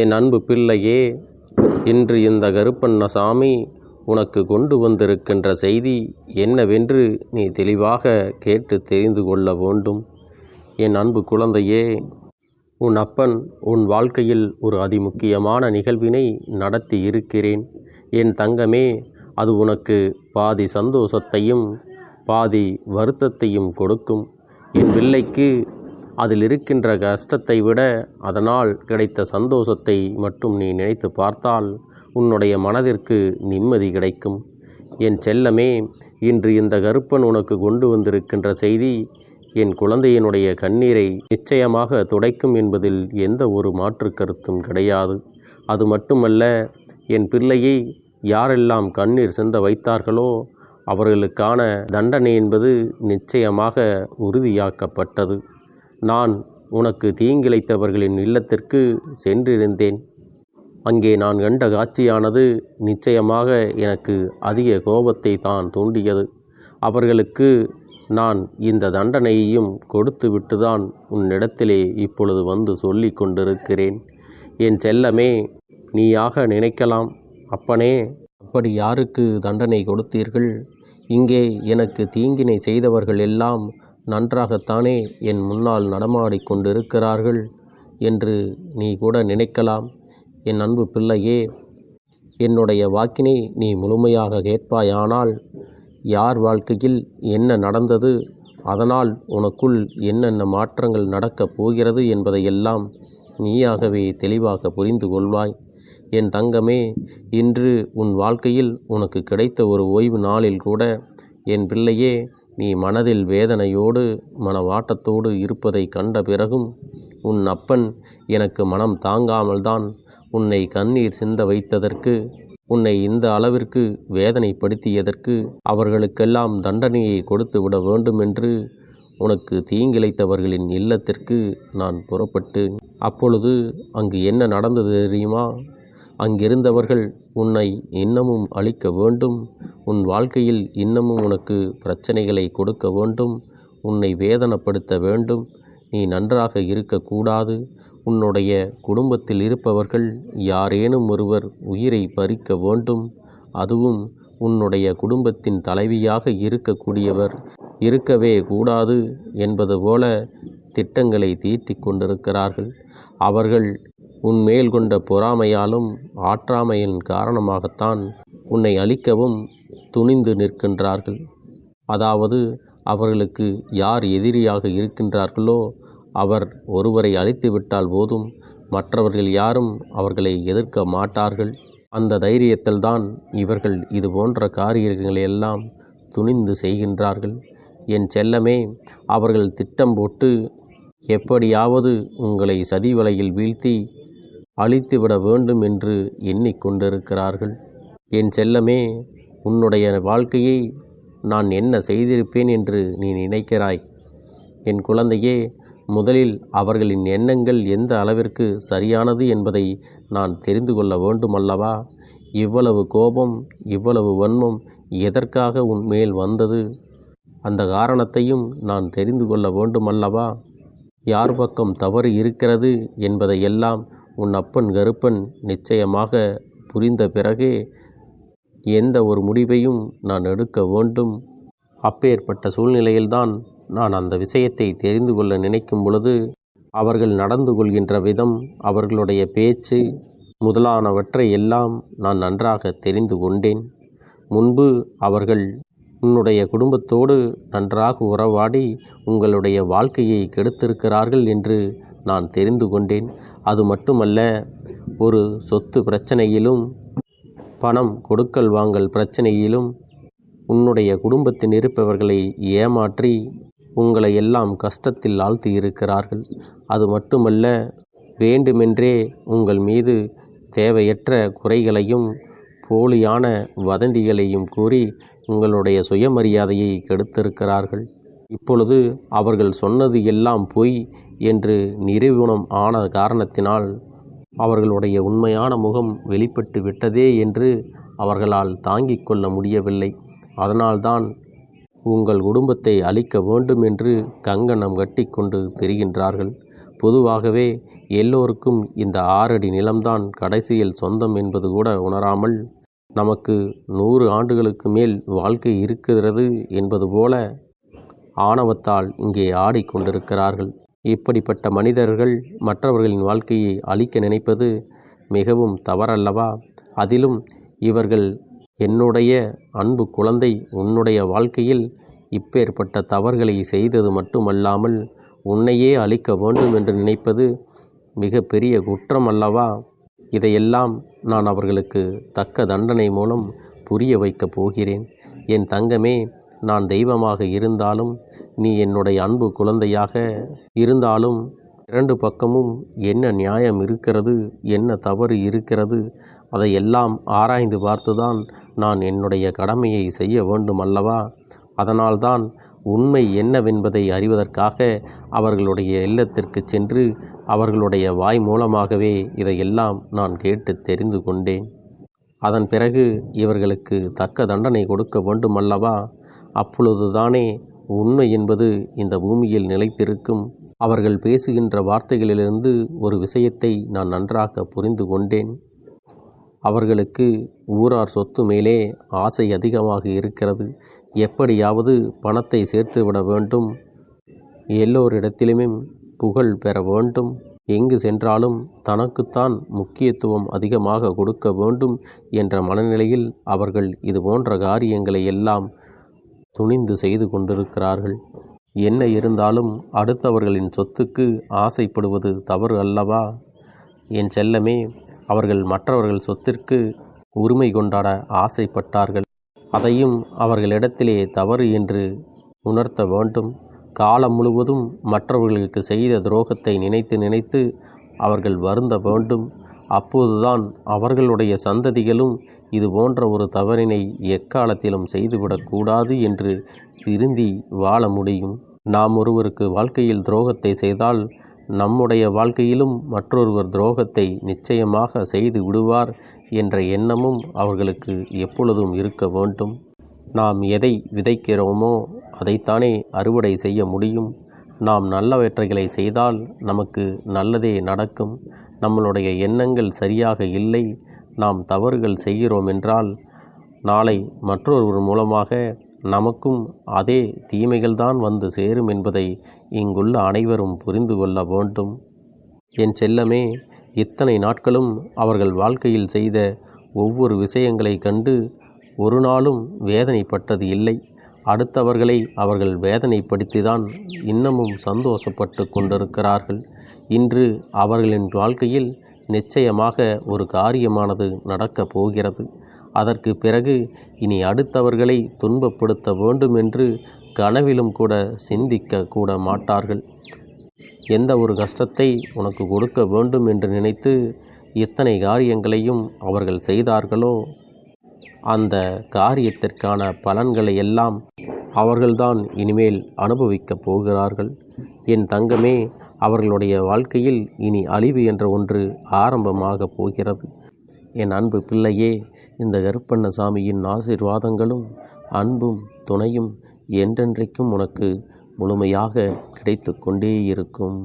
என் அன்பு பிள்ளையே இன்று இந்த கருப்பண்ணசாமி உனக்கு கொண்டு வந்திருக்கின்ற செய்தி என்னவென்று நீ தெளிவாக கேட்டு தெரிந்து கொள்ள வேண்டும். என் அன்பு குழந்தையே உன் அப்பன் உன் வாழ்க்கையில் ஒரு அதிமுக்கியமான நிகழ்வினை நடத்தி இருக்கிறேன். என் தங்கமே அது உனக்கு பாதி சந்தோஷத்தையும் பாதி வருத்தத்தையும் கொடுக்கும். என் பிள்ளைக்கு அதில் இருக்கின்ற கஷ்டத்தை விட அதனால் கிடைத்த சந்தோஷத்தை மட்டும் நீ நினைத்து பார்த்தால் உன்னுடைய மனதிற்கு நிம்மதி கிடைக்கும். என் செல்லமே இன்று இந்த கருப்பன் உனக்கு கொண்டு வந்திருக்கின்ற செய்தி என் குழந்தையினுடைய கண்ணீரை நிச்சயமாக துடைக்கும் என்பதில் எந்த ஒரு மாற்று கருத்தும் கிடையாது. அது மட்டுமல்ல என் பிள்ளையை யாரெல்லாம் கண்ணீர் சிந்த வைத்தார்களோ அவர்களுக்கான தண்டனை என்பது நிச்சயமாக உறுதியாக்கப்பட்டது. நான் உனக்கு தீங்கிழைத்தவர்களின் இல்லத்திற்கு சென்றிருந்தேன். அங்கே நான் கண்ட காட்சியானது நிச்சயமாக எனக்கு அதிக கோபத்தை தான் தூண்டியது. அவர்களுக்கு நான் இந்த தண்டனையையும் கொடுத்து தான் உன்னிடத்திலே இப்பொழுது வந்து சொல்லி கொண்டிருக்கிறேன். என் செல்லமே நீயாக நினைக்கலாம். அப்பனே அப்படி யாருக்கு தண்டனை கொடுத்தீர்கள்? இங்கே எனக்கு தீங்கினை செய்தவர்கள் எல்லாம் நன்றாகத்தானே என் முன்னால் நடமாடிக் கொண்டிருக்கிறார்கள் என்று நீ கூட நினைக்கலாம். என் அன்பு பிள்ளையே என்னுடைய வாக்கினை நீ முழுமையாக கேட்பாயானால் யார் வாழ்க்கையில் என்ன நடந்தது அதனால் உனக்குள் என்னென்ன மாற்றங்கள் நடக்கப் போகிறது என்பதையெல்லாம் நீயாகவே தெளிவாக புரிந்து கொள்வாய். என் தங்கமே இன்று உன் வாழ்க்கையில் உனக்கு கிடைத்த ஒரு ஓய்வு நாளில் கூட என் பிள்ளையே நீ மனதில் வேதனையோடு மனவாட்டத்தோடு இருப்பதை கண்ட பிறகும் உன் அப்பன் எனக்கு மனம் தாங்காமல்தான் உன்னை கண்ணீர் சிந்த வைத்ததற்கு உன்னை இந்த அளவிற்கு வேதனைப்படுத்தியதற்கு அவர்களுக்கெல்லாம் தண்டனையை கொடுத்து விட வேண்டுமென்று உனக்கு தீங்கிழைத்தவர்களின் இல்லத்திற்கு நான் புறப்பட்டேன். அப்பொழுது அங்கு என்ன நடந்தது தெரியுமா? அங்கிருந்தவர்கள் உன்னை இன்னமும் அழிக்க வேண்டும். உன் வாழ்க்கையில் இன்னமும் உனக்கு பிரச்சனைகளை கொடுக்க வேண்டும். உன்னை வேதனைப்படுத்த வேண்டும். நீ நன்றாக இருக்கக்கூடாது. உன்னுடைய குடும்பத்தில் இருப்பவர்கள் யாரேனும் ஒருவர் உயிரை பறிக்க வேண்டும். அதுவும் உன்னுடைய குடும்பத்தின் தலைவியாக இருக்கக்கூடியவர் இருக்கவே கூடாது என்பது போல திட்டங்களை தீட்டிக் கொண்டிருக்கிறார்கள். அவர்கள் உன்மேல் கொண்ட பொறாமையாலும் ஆற்றாமையின் காரணமாகத்தான் உன்னை அழிக்கவும் துணிந்து நிற்கின்றார்கள். அதாவது அவர்களுக்கு யார் எதிரியாக இருக்கின்றார்களோ அவர் ஒருவரை அழித்து விட்டால் போதும் மற்றவர்கள் யாரும் அவர்களை எதிர்க்க மாட்டார்கள். அந்த தைரியத்தில்தான் இவர்கள் இது போன்ற காரியங்களை எல்லாம் துணிந்து செய்கின்றார்கள். என் செல்லமே அவர்கள் திட்டம் போட்டு எப்படியாவது உங்களை சதி வலையில் வீழ்த்தி அழித்துவிட வேண்டும் என்று எண்ணிக்கொண்டிருக்கிறார்கள் என் செல்லமே உன்னுடைய வாழ்க்கையை நான் என்ன செய்திருப்பேன் என்று நீ நினைக்கிறாய். என் குழந்தையே முதலில் அவர்களின் எண்ணங்கள் எந்த அளவிற்கு சரியானது என்பதை நான் தெரிந்து கொள்ள வேண்டுமல்லவா? இவ்வளவு கோபம் இவ்வளவு வன்மம் எதற்காக உன் மேல் வந்தது? அந்த காரணத்தையும் நான் தெரிந்து கொள்ள வேண்டுமல்லவா? யார் பக்கம் தவறு இருக்கிறது என்பதையெல்லாம் உன் அப்பன் கருப்பன் நிச்சயமாக புரிந்த பிறகே எந்த ஒரு முடிவையும் நான் எடுக்க வேண்டும். அப்பேற்பட்ட சூழ்நிலையில்தான் நான் அந்த விஷயத்தை தெரிந்து கொள்ள நினைக்கும் பொழுது அவர்கள் நடந்து கொள்கின்ற விதம் அவர்களுடைய பேச்சு முதலானவற்றை எல்லாம் நான் நன்றாக தெரிந்து கொண்டேன். முன்பு அவர்கள் உன்னுடைய குடும்பத்தோடு நன்றாக உறவாடி உங்களுடைய வாழ்க்கையை கெடுத்திருக்கிறார்கள் என்று நான் தெரிந்து கொண்டேன். அது மட்டுமல்ல ஒரு சொத்து பிரச்சனையிலும் பணம் கொடுக்கல் வாங்கல் பிரச்சனையிலும் உன்னுடைய குடும்பத்தில் இருப்பவர்களை ஏமாற்றி உங்களை எல்லாம் கஷ்டத்தில் ஆழ்த்தி இருக்கிறார்கள் அது மட்டுமல்ல வேண்டுமென்றே உங்கள் மீது தேவையற்ற குறைகளையும் போலியான வதந்திகளையும் கூறி உங்களுடைய சுயமரியாதையை கெடுத்திருக்கிறார்கள். இப்பொழுது அவர்கள் சொன்னது எல்லாம் பொய். என்று நிரூபணம் ஆன காரணத்தினால் அவர்களுடைய உண்மையான முகம் வெளிப்பட்டு விட்டதே என்று அவர்களால் தாங்கிக் கொள்ள முடியவில்லை. அதனால்தான் உங்கள் குடும்பத்தை அழிக்க வேண்டும் என்று கங்கணம் கட்டிக்கொண்டு தெரிகின்றார்கள். பொதுவாகவே எல்லோருக்கும் இந்த ஆறடி நிலம்தான் கடைசியில் சொந்தம் என்பது கூட உணராமல் நமக்கு நூறு ஆண்டுகளுக்கு மேல் வாழ்க்கை இருக்கிறது என்பது போல ஆணவத்தால் இங்கே ஆடிக்கொண்டிருக்கிறார்கள். இப்படிப்பட்ட மனிதர்கள் மற்றவர்களின் வாழ்க்கையை அழிக்க நினைப்பது மிகவும் தவறல்லவா? அதிலும் இவர்கள் என்னுடைய அன்பு குழந்தை உன்னுடைய வாழ்க்கையில் இப்பேற்பட்ட தவறுகளை செய்தது மட்டுமல்லாமல் உன்னையே அழிக்க வேண்டும் என்று நினைப்பது மிக பெரிய குற்றம் அல்லவா இதையெல்லாம் நான் அவர்களுக்கு தக்க தண்டனை மூலம் புரிய வைக்கப் போகிறேன். என் தங்கமே நான் தெய்வமாக இருந்தாலும் நீ என்னுடைய அன்பு குழந்தையாக இருந்தாலும் இரண்டு பக்கமும் என்ன நியாயம் இருக்கிறது என்ன தவறு இருக்கிறது அதையெல்லாம் ஆராய்ந்து பார்த்துதான் நான் என்னுடைய கடமையை செய்ய வேண்டும் அல்லவா? அதனால்தான் உண்மை என்னவென்பதை அறிவதற்காக அவர்களுடைய இல்லத்திற்கு சென்று அவர்களுடைய வாய் மூலமாகவே இதையெல்லாம் நான் கேட்டு தெரிந்து கொண்டேன். அதன் பிறகு இவர்களுக்கு தக்க தண்டனை கொடுக்க வேண்டுமல்லவா அப்பொழுதுதானே உண்மை என்பது இந்த பூமியில் நிலைத்திருக்கும். அவர்கள் பேசுகின்ற வார்த்தைகளிலிருந்து ஒரு விஷயத்தை நான் நன்றாக புரிந்து கொண்டேன். அவர்களுக்கு ஊரார் சொத்து மேலே ஆசை அதிகமாக இருக்கிறது. எப்படியாவது பணத்தை சேர்த்துவிட வேண்டும். எல்லோரிடத்திலுமே புகழ் பெற வேண்டும். எங்கு சென்றாலும் தனக்குத்தான் முக்கியத்துவம் அதிகமாக கொடுக்க வேண்டும் என்ற மனநிலையில் அவர்கள் இது போன்ற காரியங்களை எல்லாம் துணிந்து செய்து கொண்டிருக்கிறார்கள். என்ன இருந்தாலும் அடுத்தவர்களின் சொத்துக்கு ஆசைப்படுவது தவறு அல்லவா? என் செல்லமே அவர்கள் மற்றவர்கள் சொத்திற்கு உரிமை கொண்டாட ஆசைப்பட்டார்கள். அதையும் அவர்களிடத்திலே தவறு என்று உணர்த்த வேண்டும். காலம் முழுவதும் மற்றவர்களுக்கு செய்த துரோகத்தை நினைத்து நினைத்து அவர்கள் வருந்த வேண்டும். அப்போதுதான் அவர்களுடைய சந்ததிகளும் இது போன்ற ஒரு தவறினை எக்காலத்திலும் செய்துவிடக்கூடாது என்று திருந்தி வாழ முடியும். நாம் ஒருவருக்கு வாழ்க்கையில் துரோகத்தை செய்தால் நம்முடைய வாழ்க்கையிலும் மற்றொருவர் துரோகத்தை நிச்சயமாக செய்து விடுவார் என்ற எண்ணமும் அவர்களுக்கு எப்பொழுதும் இருக்க வேண்டும். நாம் எதை விதைக்கிறோமோ அதைத்தானே அறுவடை செய்ய முடியும். நாம் நல்லவற்றைகளை செய்தால் நமக்கு நல்லதே நடக்கும். நம்மளுடைய எண்ணங்கள் சரியாக இல்லை நாம் தவறுகள் செய்கிறோம் என்றால் நாளை மற்றொருவர் மூலமாக நமக்கும் அதே தீமைகள்தான் வந்து சேரும் என்பதை இங்குள்ள அனைவரும் புரிந்து கொள்ள வேண்டும். என் செல்லமே இத்தனை நாட்களும் அவர்கள் வாழ்க்கையில் செய்த ஒவ்வொரு விஷயங்களை கண்டு ஒரு நாளும் வேதனைப்பட்டது இல்லை. அடுத்தவர்களை அவர்கள் வேதனைப்படுத்திதான் இன்னமும் சந்தோஷப்பட்டு கொண்டிருக்கிறார்கள். இன்று அவர்களின் வாழ்க்கையில் நிச்சயமாக ஒரு காரியமானது நடக்கப் போகிறது. அதற்கு பிறகு இனி அடுத்தவர்களை துன்பப்படுத்த வேண்டும் என்று கனவிலும் கூட சிந்திக்க கூட மாட்டார்கள். எந்த ஒரு கஷ்டத்தை உனக்கு கொடுக்க வேண்டும் என்று நினைத்து இத்தனை காரியங்களையும் அவர்கள் செய்தார்களோ அந்த காரியத்திற்கான பலன்களை எல்லாம் அவர்கள்தான் இனிமேல் அனுபவிக்கப் போகிறார்கள். என் தங்கமே அவர்களுடைய வாழ்க்கையில் இனி அழிவு என்ற ஒன்று ஆரம்பமாகப் போகிறது. என் அன்பு பிள்ளையே இந்த கருப்பண்ணசாமியின் ஆசீர்வாதங்களும் அன்பும் துணையும் என்றென்றைக்கும் உனக்கு முழுமையாக கிடைத்து கொண்டே இருக்கும்